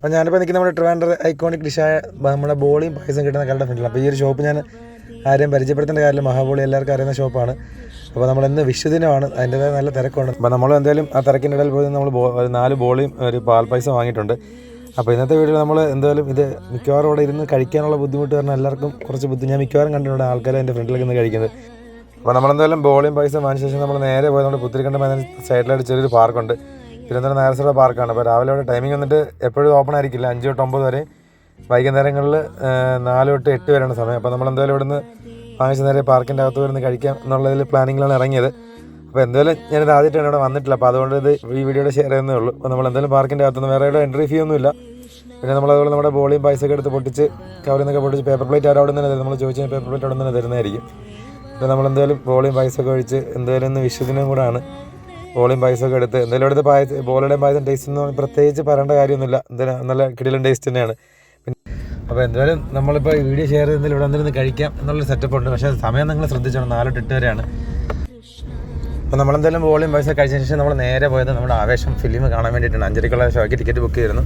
അപ്പോൾ ഞാനിപ്പോൾ നിൽക്കുന്ന നമ്മുടെ ട്രിവാൻഡർ ഐക്കോണിക് ഡിഷായ നമ്മുടെ ബോളിയും പായസം കിട്ടുന്ന കടയുടെ ഫ്രണ്ടിൽ അപ്പോൾ ഈ ഒരു ഷോപ്പ് ഞാൻ ആരെയും പരിചയപ്പെടുത്തേണ്ട കാര്യമില്ല. മഹാബോളി എല്ലാവർക്കും അറിയുന്ന ഷോപ്പാണ് അപ്പോൾ നമ്മൾ ഇന്ന് വിഷുദിനമാണ്. അതിന്റെതായ നല്ല തിരക്കുണ്ട്. അപ്പോൾ നമ്മൾ എന്തായാലും ആ തിരക്കിന്റെ ഇടയിൽ പോയി നമ്മൾ നാല് ബോളിയും ഒരു പാൽ പൈസ വാങ്ങിയിട്ടുണ്ട്. അപ്പോൾ ഇന്നത്തെ വീഡിയോയിൽ നമ്മൾ എന്തായാലും ഇത് മിക്കവാറും ഇവിടെ ഇരുന്ന് കഴിക്കാനുള്ള ബുദ്ധിമുട്ട് കാരണം എല്ലാവർക്കും കുറച്ച് ബുദ്ധി ഞാൻ മിക്കവാറും കണ്ടിട്ടുണ്ട് ആൾക്കാർ എന്റെ ഫ്രണ്ടിലേക്ക് ഇന്ന് കഴിക്കുന്നത്. അപ്പോൾ നമ്മളെന്തായാലും ബോളിയും പൈസ വാങ്ങിച്ച ശേഷം നമ്മൾ നേരെ പോയത് നമ്മുടെ പുത്തിരിക്കണ്ട സൈഡിലായിട്ട് ചെറിയൊരു പാർക്കുണ്ട് തിരുവനന്തപുരം നഗരസഭ പാർക്കാണ്. അപ്പോൾ രാവിലെ അവിടെ ടൈമിംഗ് വന്നിട്ട് എപ്പോഴും ഓപ്പൺ ആയിരിക്കില്ല. അഞ്ച് തൊട്ട് ഒമ്പത് വരെ. വൈകുന്നേരങ്ങളിൽ നാല് തൊട്ട് എട്ട് വരെയാണ് സമയം. അപ്പോൾ നമ്മൾ എന്തായാലും ഇവിടുന്ന് വാങ്ങിച്ച നേരെ പാർക്കിന്റെ അകത്ത് വരുന്ന കഴിക്കാം എന്നുള്ളതിൽ പ്ലാനിങ്ങിലാണ് ഇറങ്ങിയത്. അപ്പോൾ എന്തായാലും ഞാനിത് ആദ്യമായിട്ടാണ് ഇവിടെ വന്നിട്ടില്ല അപ്പോൾ അതുകൊണ്ട് ഇത് ഈ വീഡിയോയുടെ ഷെയർ ചെയ്യുന്നേ ഉള്ളൂ. അപ്പോൾ നമ്മൾ എന്തായാലും പാർക്കിന്റെ അകത്തുനിന്ന് വേറെ ഇവിടെ എൻട്രി ഫീ ഒന്നുമില്ല. പിന്നെ നമ്മൾ അതുപോലെ നമ്മുടെ ബോളിയും പൈസ ഒക്കെ എടുത്ത് പൊട്ടിച്ച് കവറിൽ പൊട്ടിച്ച് പേപ്പർ പ്ലേറ്റ് അവർ അവിടെ തന്നെ നമ്മൾ ചോദിച്ചാൽ പേപ്പർ പ്ലേറ്റ് അവിടെ തന്നെ തരുന്നതായിരിക്കും. അപ്പോൾ നമ്മൾ എന്തായാലും ബോളിയും പൈസ ഒക്കെ ഒഴിച്ച് എന്തായാലും ഇന്ന് വിഷുദിനം കൂടാണ്. ബോളിയും പായസം ഒക്കെ എടുത്ത് എന്തായാലും എടുത്ത് പായസം ബോളിയുടെയും പായസം ടേസ്റ്റ് എന്ന് പറഞ്ഞാൽ പ്രത്യേകിച്ച് പറയേണ്ട കാര്യമൊന്നുമില്ല. എന്തായാലും നല്ല കിടിലൻ ടേസ്റ്റ് തന്നെയാണ്. അപ്പോൾ എന്തായാലും നമ്മളിപ്പോൾ വീഡിയോ ഷെയർ ചെയ്തതിൽ ഇവിടെ എന്തെങ്കിലും കഴിക്കാം എന്നുള്ള സെറ്റപ്പ് ഉണ്ട്. പക്ഷേ സമയം നിങ്ങൾ ശ്രദ്ധിച്ചോണം. നാലോട്ട് എട്ട് വരെയാണ് അപ്പോൾ നമ്മളെന്തായാലും ബോളിയും പൈസ കഴിച്ചതിന് ശേഷം നമ്മൾ നേരെ പോയത് നമ്മുടെ ആവേശം ഫിലിം കാണാൻ വേണ്ടിയിട്ടാണ്. അഞ്ചരക്കുള്ള ഷോയ്ക്ക് ടിക്കറ്റ് ബുക്ക് ചെയ്തിരുന്നു.